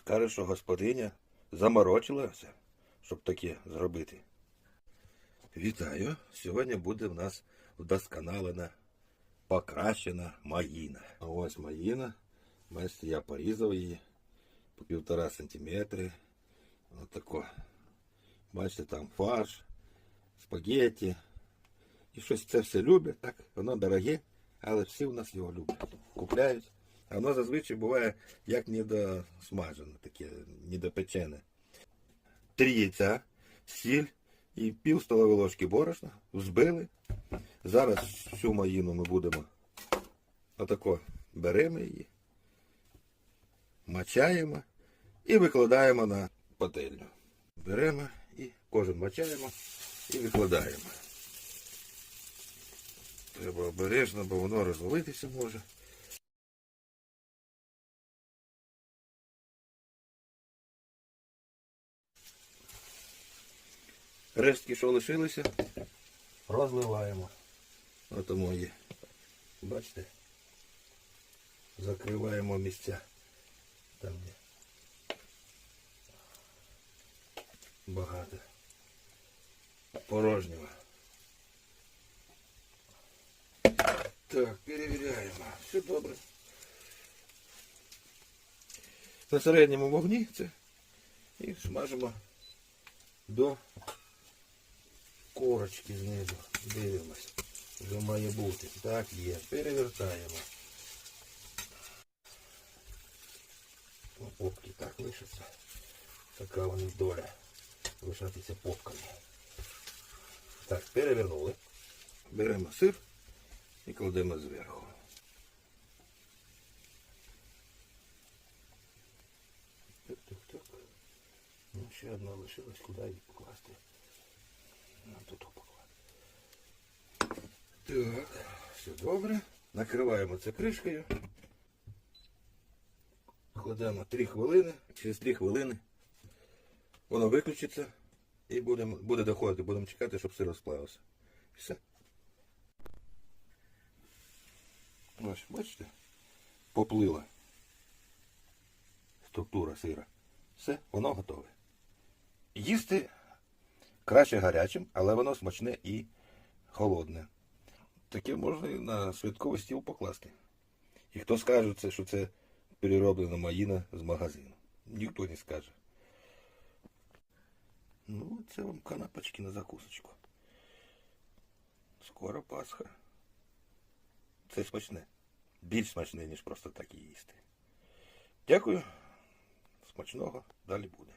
Скаже, що господиня заморочилася, щоб таке зробити. Вітаю! Сьогодні буде в нас вдосконалена, покращена маїна. Ось маїна. Бачите, я порізав її по півтора сантиметри. Отако. Бачите, там фарш, спагетті. І щось це все люблять, так? Воно дороге, але всі у нас його люблять. Купляють. Воно зазвичай буває як недосмажене, таке недопечене. Три яйця, сіль і пів столової ложки борошна. Взбили. Зараз всю маїну ми будемо отако беремо її, мачаємо і викладаємо на пательню. Беремо і кожен мачаємо і викладаємо. Треба обережно, бо воно розвалитися може. Рештки, що лишилися, розливаємо. Ото мої. Бачите? Закриваємо місця. Там де багато. Порожнього. Так, перевіряємо. Все добре. На середньому вогні це і смажимо до корочки знизу. Дивимось. Вже має бути. Так є. Перевертаємо. Попки так лишаться. Така вони доля. Лишатися попками. Так, перевернули. Беремо сир і кладемо зверху. Так, так, так. Ну, ще одна лишилась, куди її покласти. Ну, тут покласти. Так, все добре. Накриваємо це кришкою. Кладемо 3 хвилини. Через 3 хвилини воно виключиться і будемо, буде доходити. Будемо чекати, щоб сир розплавився. Все. Ось, бачите? Поплила структура сира. Все, воно готове. Їсти краще гарячим, але воно смачне і холодне. Таке можна і на святковий стіл покласти. І хто скаже, це, що це перероблена маїна з магазину? Ніхто не скаже. Ну, це вам канапочки на закусочку. Скоро Пасха. Це смачне. Більш смачне, ніж просто так і їсти. Дякую. Смачного. Далі буде.